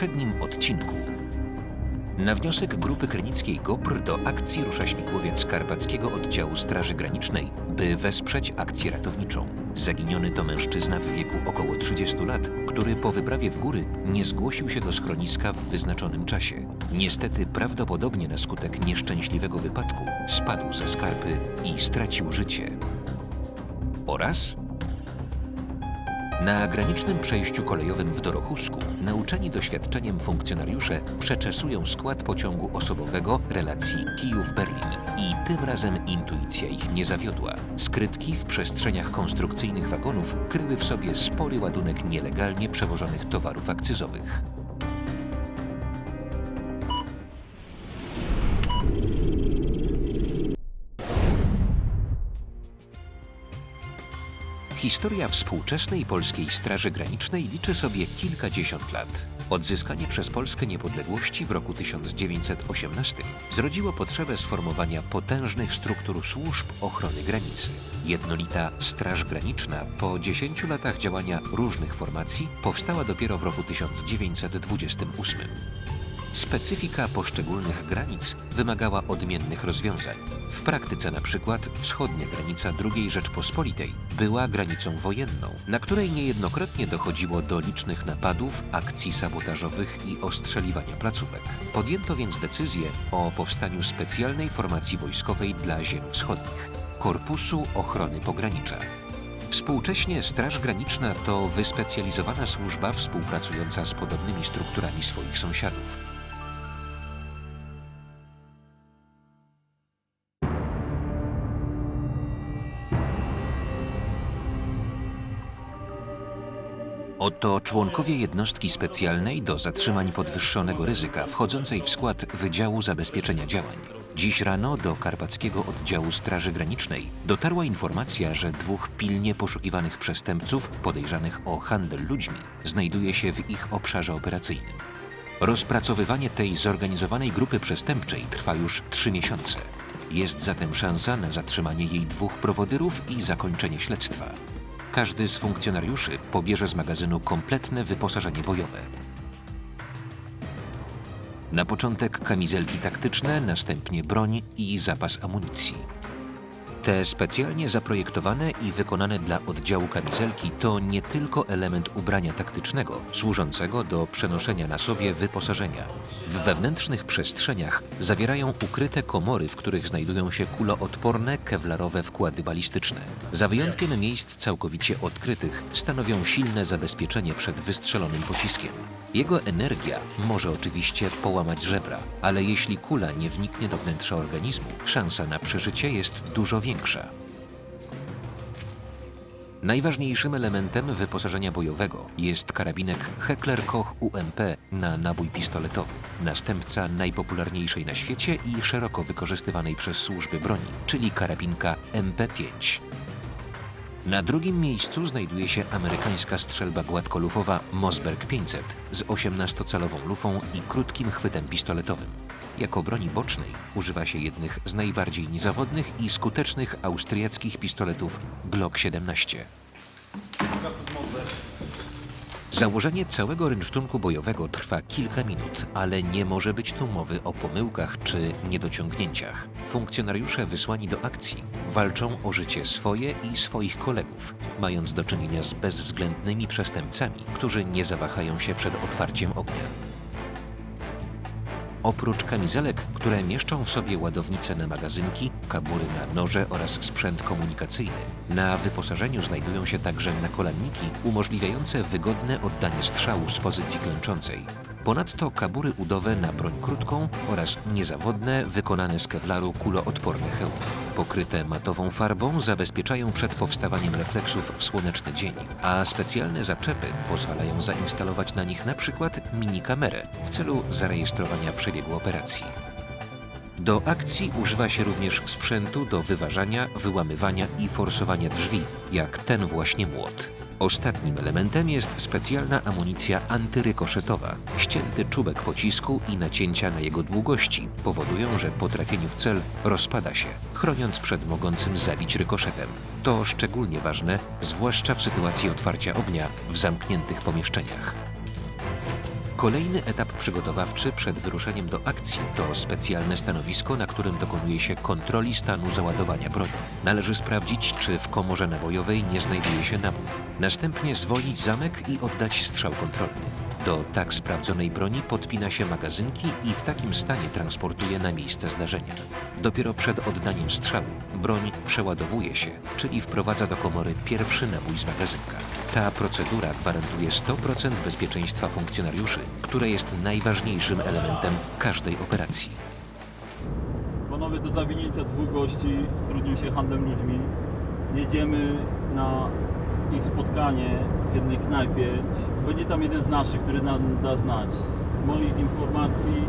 poprzednim odcinku. Na wniosek grupy krynickiej GOPR do akcji rusza śmigłowiec Karpackiego Oddziału Straży Granicznej, by wesprzeć akcję ratowniczą. Zaginiony to mężczyzna w wieku około 30 lat, który po wyprawie w góry nie zgłosił się do schroniska w wyznaczonym czasie. Niestety prawdopodobnie na skutek nieszczęśliwego wypadku spadł ze skarpy i stracił życie. Oraz na granicznym przejściu kolejowym w Dorochusku nauczeni doświadczeniem funkcjonariusze przeczesują skład pociągu osobowego relacji Kijów-Berlin i tym razem intuicja ich nie zawiodła. Skrytki w przestrzeniach konstrukcyjnych wagonów kryły w sobie spory ładunek nielegalnie przewożonych towarów akcyzowych. Historia współczesnej polskiej Straży Granicznej liczy sobie kilkadziesiąt lat. Odzyskanie przez Polskę niepodległości w roku 1918 zrodziło potrzebę sformowania potężnych struktur służb ochrony granicy. Jednolita Straż Graniczna po 10 latach działania różnych formacji powstała dopiero w roku 1928. Specyfika poszczególnych granic wymagała odmiennych rozwiązań. W praktyce na przykład wschodnia granica II Rzeczpospolitej była granicą wojenną, na której niejednokrotnie dochodziło do licznych napadów, akcji sabotażowych i ostrzeliwania placówek. Podjęto więc decyzję o powstaniu specjalnej formacji wojskowej dla ziem wschodnich Korpusu Ochrony Pogranicza. Współcześnie Straż Graniczna to wyspecjalizowana służba współpracująca z podobnymi strukturami swoich sąsiadów. Oto członkowie jednostki specjalnej do zatrzymań podwyższonego ryzyka, wchodzącej w skład Wydziału Zabezpieczenia Działań. Dziś rano do Karpackiego Oddziału Straży Granicznej dotarła informacja, że dwóch pilnie poszukiwanych przestępców podejrzanych o handel ludźmi znajduje się w ich obszarze operacyjnym. Rozpracowywanie tej zorganizowanej grupy przestępczej trwa już trzy miesiące. Jest zatem szansa na zatrzymanie jej dwóch prowodyrów i zakończenie śledztwa. Każdy z funkcjonariuszy pobierze z magazynu kompletne wyposażenie bojowe. Na początek kamizelki taktyczne, następnie broń i zapas amunicji. Te specjalnie zaprojektowane i wykonane dla oddziału kamizelki to nie tylko element ubrania taktycznego, służącego do przenoszenia na sobie wyposażenia. W wewnętrznych przestrzeniach zawierają ukryte komory, w których znajdują się kuloodporne, kewlarowe wkłady balistyczne. Za wyjątkiem miejsc całkowicie odkrytych stanowią silne zabezpieczenie przed wystrzelonym pociskiem. Jego energia może oczywiście połamać żebra, ale jeśli kula nie wniknie do wnętrza organizmu, szansa na przeżycie jest dużo większa. Najważniejszym elementem wyposażenia bojowego jest karabinek Heckler Koch UMP na nabój pistoletowy, następca najpopularniejszej na świecie i szeroko wykorzystywanej przez służby broni, czyli karabinka MP5. Na drugim miejscu znajduje się amerykańska strzelba gładkolufowa Mossberg 500 z 18-calową lufą i krótkim chwytem pistoletowym. Jako broni bocznej używa się jednych z najbardziej niezawodnych i skutecznych austriackich pistoletów Glock 17. Założenie całego rynsztunku bojowego trwa kilka minut, ale nie może być tu mowy o pomyłkach czy niedociągnięciach. Funkcjonariusze wysłani do akcji walczą o życie swoje i swoich kolegów, mając do czynienia z bezwzględnymi przestępcami, którzy nie zawahają się przed otwarciem ognia. Oprócz kamizelek, które mieszczą w sobie ładownice na magazynki, kabury na noże oraz sprzęt komunikacyjny, na wyposażeniu znajdują się także nakolanniki umożliwiające wygodne oddanie strzału z pozycji klęczącej. Ponadto kabury udowe na broń krótką oraz niezawodne, wykonane z kewlaru kuloodporne hełmy. Pokryte matową farbą zabezpieczają przed powstawaniem refleksów w słoneczny dzień, a specjalne zaczepy pozwalają zainstalować na nich przykład minikamerę w celu zarejestrowania przebiegu operacji. Do akcji używa się również sprzętu do wyważania, wyłamywania i forsowania drzwi, jak ten właśnie młot. Ostatnim elementem jest specjalna amunicja antyrykoszetowa. Ścięty czubek pocisku i nacięcia na jego długości powodują, że po trafieniu w cel rozpada się, chroniąc przed mogącym zabić rykoszetem. To szczególnie ważne, zwłaszcza w sytuacji otwarcia ognia w zamkniętych pomieszczeniach. Kolejny etap przygotowawczy przed wyruszeniem do akcji to specjalne stanowisko, na którym dokonuje się kontroli stanu załadowania broni. Należy sprawdzić, czy w komorze nabojowej nie znajduje się nabój. Następnie zwolnić zamek i oddać strzał kontrolny. Do tak sprawdzonej broni podpina się magazynki i w takim stanie transportuje na miejsce zdarzenia. Dopiero przed oddaniem strzału broń przeładowuje się, czyli wprowadza do komory pierwszy nabój z magazynka. Ta procedura gwarantuje 100% bezpieczeństwa funkcjonariuszy, które jest najważniejszym elementem każdej operacji. Panowie do zawinięcia dwóch gości trudnią się handlem ludźmi. Jedziemy na ich spotkanie w jednej knajpie. Będzie tam jeden z naszych, który nam da znać. Z moich informacji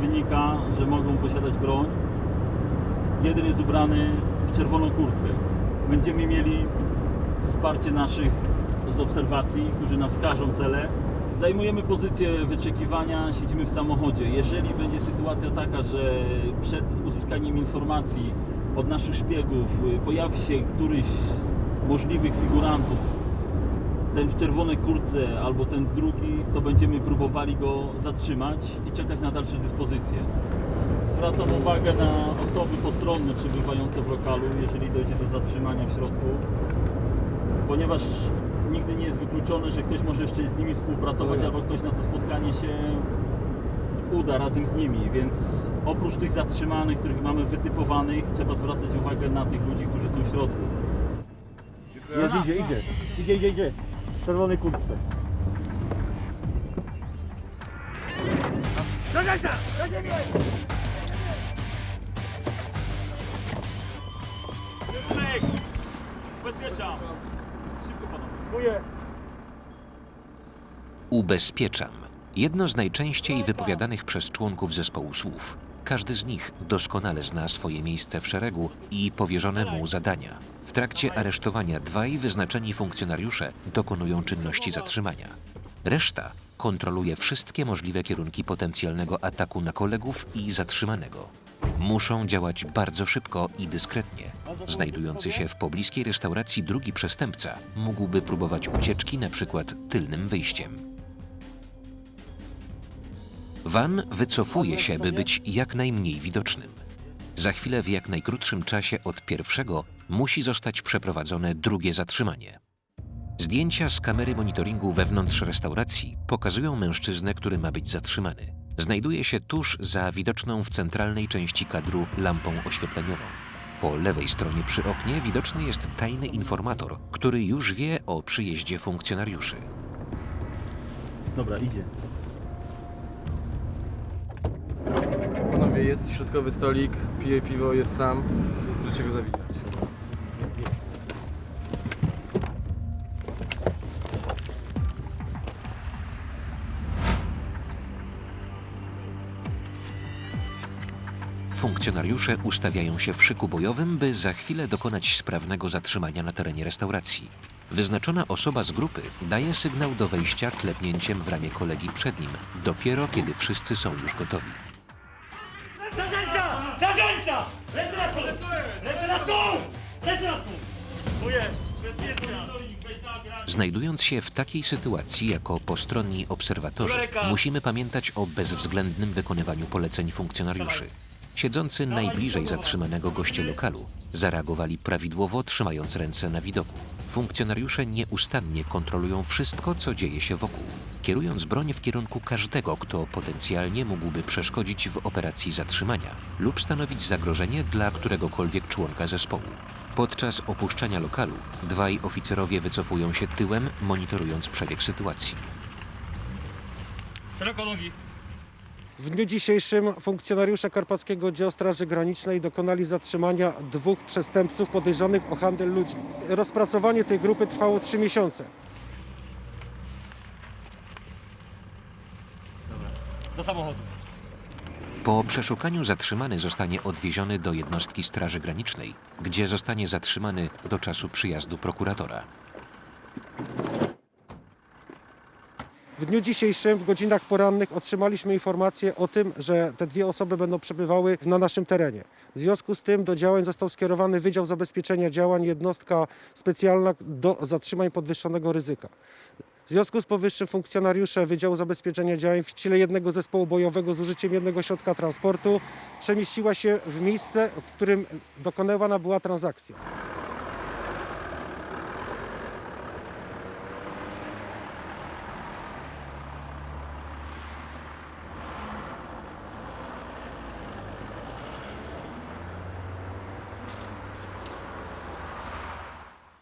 wynika, że mogą posiadać broń. Jeden jest ubrany w czerwoną kurtkę. Będziemy mieli wsparcie naszych z obserwacji, którzy nam wskażą cele. Zajmujemy pozycję wyczekiwania, siedzimy w samochodzie. Jeżeli będzie sytuacja taka, że przed uzyskaniem informacji od naszych szpiegów y, pojawi się któryś z możliwych figurantów, ten w czerwonej kurtce albo ten drugi, to będziemy próbowali go zatrzymać i czekać na dalsze dyspozycje. Zwracam uwagę na osoby postronne przebywające w lokalu, jeżeli dojdzie do zatrzymania w środku, ponieważ nigdy nie jest wykluczone, że ktoś może jeszcze z nimi współpracować albo ktoś na to spotkanie się uda razem z nimi, więc oprócz tych zatrzymanych, których mamy wytypowanych, trzeba zwracać uwagę na tych ludzi, którzy są w środku. Jest, idzie, idzie, idzie, idzie, idzie. W czerwonej kurtce. Kierunek! Ubezpieczam! Jedno z najczęściej wypowiadanych przez członków zespołu słów. Każdy z nich doskonale zna swoje miejsce w szeregu i powierzone mu zadania. W trakcie aresztowania dwaj wyznaczeni funkcjonariusze dokonują czynności zatrzymania. Reszta kontroluje wszystkie możliwe kierunki potencjalnego ataku na kolegów i zatrzymanego. Muszą działać bardzo szybko i dyskretnie. Znajdujący się w pobliskiej restauracji drugi przestępca mógłby próbować ucieczki na przykład tylnym wyjściem. Van wycofuje się, by być jak najmniej widocznym. Za chwilę w jak najkrótszym czasie od pierwszego musi zostać przeprowadzone drugie zatrzymanie. Zdjęcia z kamery monitoringu wewnątrz restauracji pokazują mężczyznę, który ma być zatrzymany. Znajduje się tuż za widoczną w centralnej części kadru lampą oświetleniową. Po lewej stronie przy oknie widoczny jest tajny informator, który już wie o przyjeździe funkcjonariuszy. Dobra, idzie. Panowie, jest środkowy stolik, pije piwo, jest sam. Możecie go zawitać. Funkcjonariusze ustawiają się w szyku bojowym, by za chwilę dokonać sprawnego zatrzymania na terenie restauracji. Wyznaczona osoba z grupy daje sygnał do wejścia klepnięciem w ramię kolegi przed nim, dopiero kiedy wszyscy są już gotowi. Zarządca! Zarządca! Lecę na stół! Lecę na stół! Lecę na stół! Tu jest! Bezpieczna! Znajdując się w takiej sytuacji jako postronni obserwatorzy, musimy pamiętać o bezwzględnym wykonywaniu poleceń funkcjonariuszy. Siedzący najbliżej zatrzymanego goście lokalu zareagowali prawidłowo, trzymając ręce na widoku. Funkcjonariusze nieustannie kontrolują wszystko, co dzieje się wokół, kierując broń w kierunku każdego, kto potencjalnie mógłby przeszkodzić w operacji zatrzymania lub stanowić zagrożenie dla któregokolwiek członka zespołu. Podczas opuszczania lokalu dwaj oficerowie wycofują się tyłem, monitorując przebieg sytuacji. Szeroko. W dniu dzisiejszym funkcjonariusze Karpackiego Oddziału Straży Granicznej dokonali zatrzymania dwóch przestępców podejrzanych o handel ludźmi. Rozpracowanie tej grupy trwało trzy miesiące. Do samochodu. Po przeszukaniu zatrzymany zostanie odwieziony do jednostki Straży Granicznej, gdzie zostanie zatrzymany do czasu przyjazdu prokuratora. W dniu dzisiejszym w godzinach porannych otrzymaliśmy informację o tym, że te dwie osoby będą przebywały na naszym terenie. W związku z tym do działań został skierowany Wydział Zabezpieczenia Działań, jednostka specjalna do zatrzymań podwyższonego ryzyka. W związku z powyższym funkcjonariusze Wydziału Zabezpieczenia Działań w ściele jednego zespołu bojowego z użyciem jednego środka transportu przemieściła się w miejsce, w którym dokonywana była transakcja.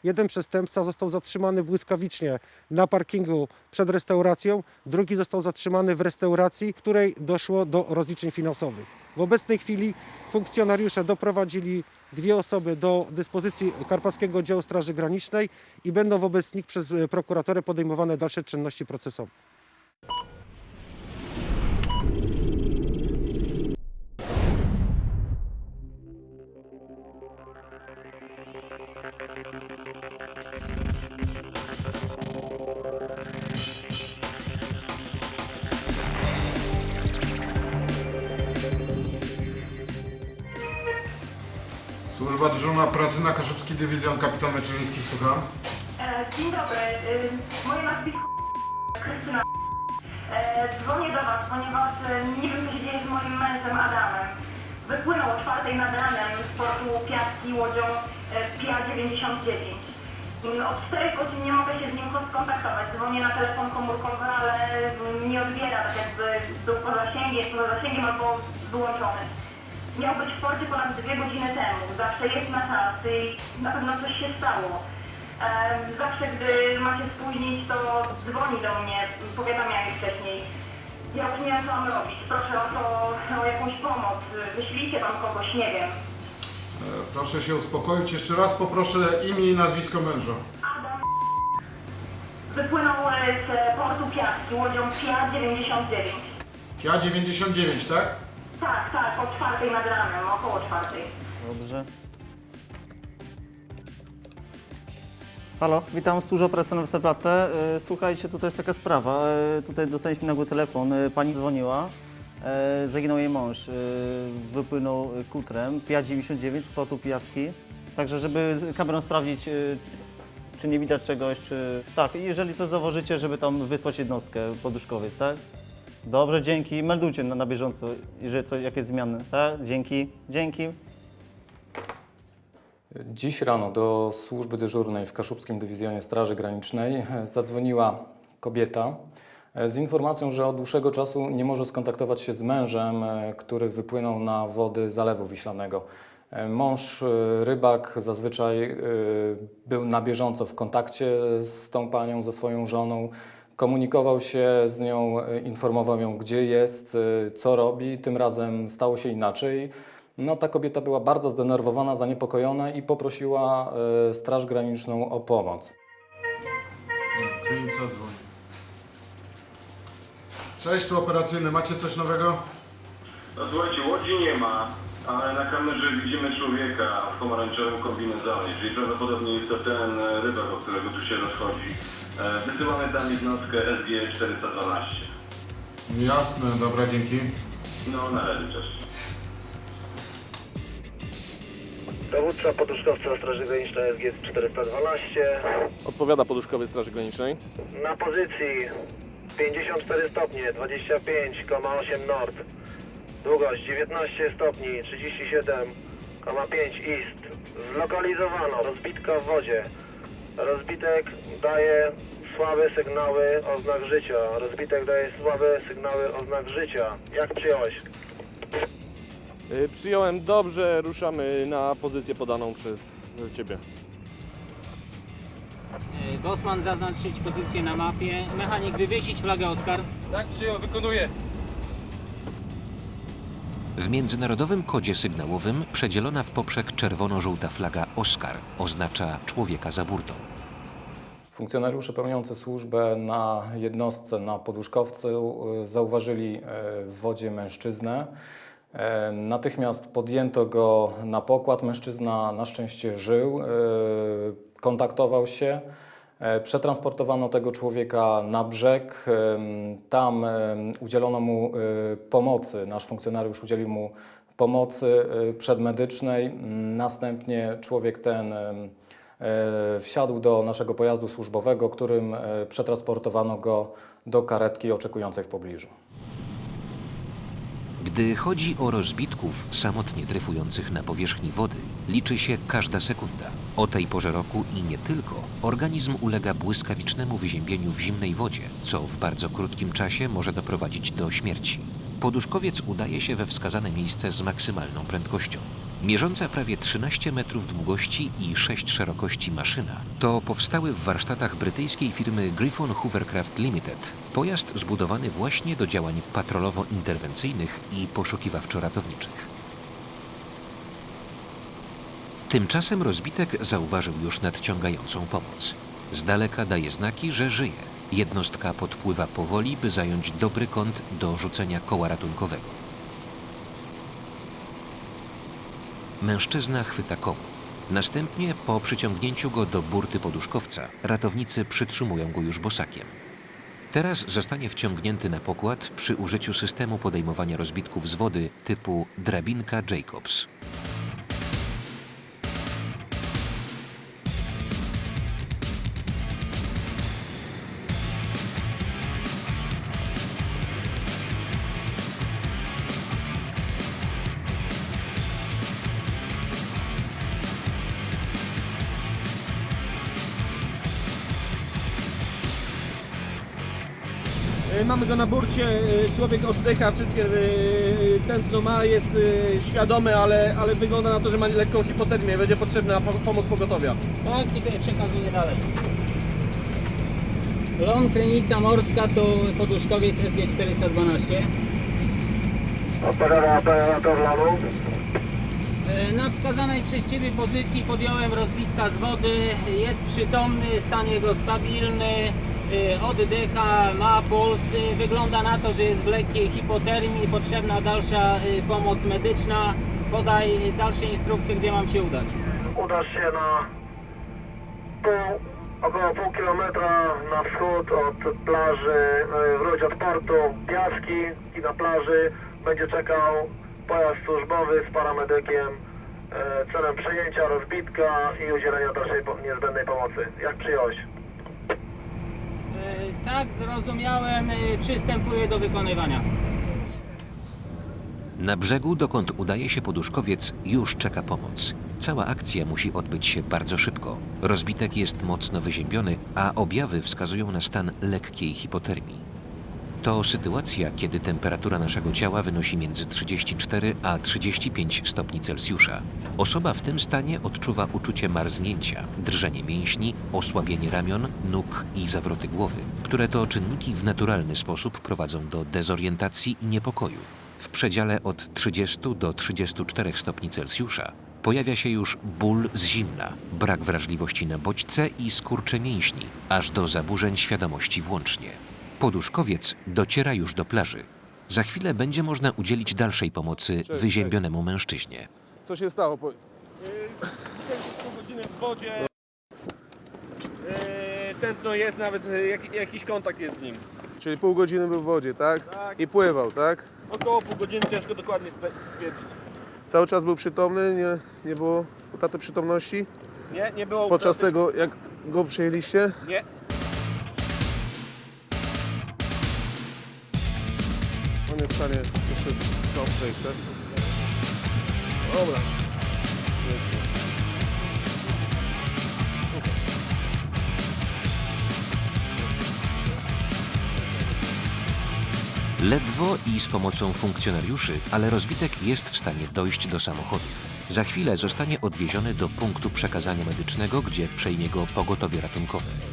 Jeden przestępca został zatrzymany błyskawicznie na parkingu przed restauracją, drugi został zatrzymany w restauracji, w której doszło do rozliczeń finansowych. W obecnej chwili funkcjonariusze doprowadzili dwie osoby do dyspozycji Karpackiego Oddziału Straży Granicznej i będą wobec nich przez prokuratorę podejmowane dalsze czynności procesowe. Służba dyżurna pracy na Kaszubski Dywizjon, kapitan Meczerzyński, słucham. E, Dzień dobry, y, moje nazwisko Krystyna. E, Dzwonię do Was, ponieważ e, nie wiem co się dzieje z moim mężem Adamem. Wypłynął o czwartej nad ranem z portu Piaski łodzią e, PIA 99. Mm, Od 4 godzin nie mogę się z nim skontaktować. Dzwonię na telefon komórkowy, ale mm, nie odbiera, tak jakby był poza zasięgiem, poza zasięgiem albo wyłączony. Miał być w porcie ponad dwie godziny temu. Zawsze jest na czas i na pewno coś się stało. Em, Zawsze, gdy ma się spóźnić, to dzwoni do mnie, powiadamia mi wcześniej. Ja już nie wiem, co mam robić. Proszę o, to, o jakąś pomoc. Wyślijcie tam kogoś, nie wiem. E, Proszę się uspokoić. Jeszcze raz poproszę imię i nazwisko męża. Adam wypłynął e, z portu Piaski łodzią PIA 99. Ja 99, tak? Tak, tak, o czwartej nad ranem, około czwartej. Dobrze. Halo, witam, służę operacyjną Westerplatte. E, Słuchajcie, tutaj jest taka sprawa. E, Tutaj dostaliśmy nagły telefon. E, Pani dzwoniła. Zaginął jej mąż. Wypłynął kutrem PIA 99 z portu. Także, żeby kamerą sprawdzić, czy nie widać czegoś, czy... Tak, i jeżeli coś zauważycie, żeby tam wysłać jednostkę poduszkowiec, tak? Dobrze, dzięki. Meldujcie na, na bieżąco, jeżeli coś, jakieś zmiany, tak? Dzięki, dzięki. Dziś rano do służby dyżurnej w Kaszubskim Dywizjonie Straży Granicznej zadzwoniła kobieta z informacją, że od dłuższego czasu nie może skontaktować się z mężem, który wypłynął na wody Zalewu Wiślanego. Mąż, rybak, zazwyczaj e, był na bieżąco w kontakcie z tą panią, ze swoją żoną. Komunikował się z nią, e, informował ją, gdzie jest, e, co robi. Tym razem stało się inaczej. No, ta kobieta była bardzo zdenerwowana, zaniepokojona i poprosiła e, Straż Graniczną o pomoc. Klinica dzwoni. Cześć, tu operacyjny. Macie coś nowego? No słuchajcie, łodzi nie ma, ale na kamerze widzimy człowieka w pomarańczowym kombinezonie, czyli prawdopodobnie jest to ten e, rybak, o którego tu się rozchodzi. E, Wysyłamy tam jednostkę SG-412. Jasne, dobra, dzięki. No na razie, cześć. Dowódca poduszkowca Straży Granicznej SG 412 Odpowiada poduszkowej Straży Granicznej. na pozycji 54 stopnie 25,8 nord długość 19 stopni 37,5 east zlokalizowano rozbitka w wodzie rozbitek daje słabe sygnały oznak życia rozbitek daje słabe sygnały oznak życia jak przyjąłeś? Y, Przyjąłem dobrze, ruszamy na pozycję podaną przez Ciebie. Bosman zaznaczyć pozycję na mapie. Mechanik wywiesić flagę Oskar. Tak, przyjął, wykonuję. W międzynarodowym kodzie sygnałowym przedzielona w poprzek czerwono-żółta flaga Oscar oznacza człowieka za burtą. Funkcjonariusze pełniący służbę na jednostce, na podłużkowcu e, zauważyli e, w wodzie mężczyznę. E, Natychmiast podjęto go na pokład. Mężczyzna na szczęście żył, kontaktował się. E, Przetransportowano tego człowieka na brzeg. Tam udzielono mu e, pomocy. Nasz funkcjonariusz udzielił mu pomocy e, przedmedycznej. Następnie człowiek ten wsiadł do naszego pojazdu służbowego, którym przetransportowano go do karetki oczekującej w pobliżu. Gdy chodzi o rozbitków samotnie dryfujących na powierzchni wody, liczy się każda sekunda. O tej porze roku i nie tylko, organizm ulega błyskawicznemu wyziębieniu w zimnej wodzie, co w bardzo krótkim czasie może doprowadzić do śmierci. Poduszkowiec udaje się we wskazane miejsce z maksymalną prędkością. Mierząca prawie 13 metrów długości i 6 szerokości maszyna to powstały w warsztatach brytyjskiej firmy Griffon Hoovercraft Limited. Pojazd zbudowany właśnie do działań patrolowo-interwencyjnych i poszukiwawczo-ratowniczych. Tymczasem rozbitek zauważył już nadciągającą pomoc. Z daleka daje znaki, że żyje. Jednostka podpływa powoli, by zająć dobry kąt do rzucenia koła ratunkowego. Mężczyzna chwyta koło. Następnie, po przyciągnięciu go do burty poduszkowca, ratownicy przytrzymują go już bosakiem. Teraz zostanie wciągnięty na pokład przy użyciu systemu podejmowania rozbitków z wody typu drabinka Jacobs. Mamy go na burcie, e, człowiek oddycha, wszystkie e, tętno ma, jest świadomy, ale, ale wygląda na to, że ma lekką hipotermię, będzie potrzebna po- pomoc pogotowia. Tak, i przekazuję dalej. Ląd Krynica Morska to poduszkowiec SG412. Operator, operator lądu. E, Na wskazanej przez Ciebie pozycji podjąłem rozbitka z wody. Jest przytomny, stan jego stabilny, oddycha, ma puls. E, Wygląda na to, że jest w lekkiej hipotermii, potrzebna dalsza e, pomoc medyczna. Podaj dalsze instrukcje, gdzie mam się udać. Udasz się na pół, około pół kilometra na wschód od plaży, wróć od portu, piaski i na plaży będzie czekał pojazd służbowy z paramedykiem celem przejęcia rozbitka i udzielenia dalszej niezbędnej pomocy. Jak przyjąłeś? E, Tak, zrozumiałem. E, Przystępuję do wykonywania. Na brzegu, dokąd udaje się poduszkowiec, już czeka pomoc. Cała akcja musi odbyć się bardzo szybko. Rozbitek jest mocno wyziębiony, a objawy wskazują na stan lekkiej hipotermii. To sytuacja, kiedy temperatura naszego ciała wynosi między 34 a 35 stopni Celsjusza. Osoba w tym stanie odczuwa uczucie marznięcia, drżenie mięśni, osłabienie ramion, nóg i zawroty głowy, które to czynniki w naturalny sposób prowadzą do dezorientacji i niepokoju. W przedziale od 30 do 34 stopni Celsjusza pojawia się już ból z zimna, brak wrażliwości na bodźce i skurcze mięśni, aż do zaburzeń świadomości włącznie. Poduszkowiec dociera już do plaży. Za chwilę będzie można udzielić dalszej pomocy wyziębionemu mężczyźnie. Co się stało, powiedz? Pół godziny w wodzie. Tętno jest, nawet e, jak, jakiś kontakt jest z nim. Czyli pół godziny był w wodzie, tak? Tak. I pływał, tak? Około pół godziny, ciężko dokładnie spe- stwierdzić. Cały czas był przytomny, nie, nie było utraty przytomności? Nie, nie było Podczas utraty- tego, jak go przejęliście? Nie. W stanie jeszcze tak? Dobra. Ledwo i z pomocą funkcjonariuszy, ale rozbitek jest w stanie dojść do samochodu. Za chwilę zostanie odwieziony do punktu przekazania medycznego, gdzie przejmie go pogotowie ratunkowe.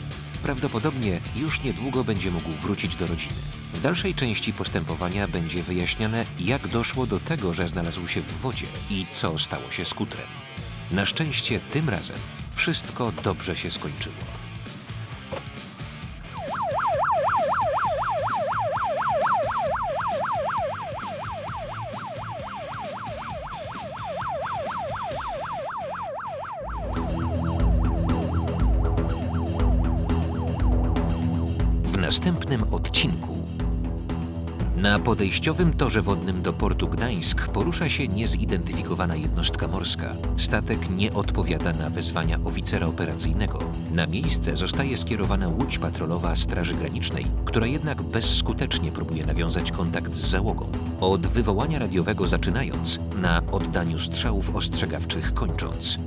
Prawdopodobnie już niedługo będzie mógł wrócić do rodziny. W dalszej części postępowania będzie wyjaśniane, jak doszło do tego, że znalazł się w wodzie i co stało się skutrem. Na szczęście tym razem wszystko dobrze się skończyło. Następnym odcinku Na podejściowym torze wodnym do portu Gdańsk porusza się niezidentyfikowana jednostka morska. Statek nie odpowiada na wezwania oficera operacyjnego. Na miejsce zostaje skierowana łódź patrolowa Straży Granicznej, która jednak bezskutecznie próbuje nawiązać kontakt z załogą. Od wywołania radiowego zaczynając, na oddaniu strzałów ostrzegawczych kończąc.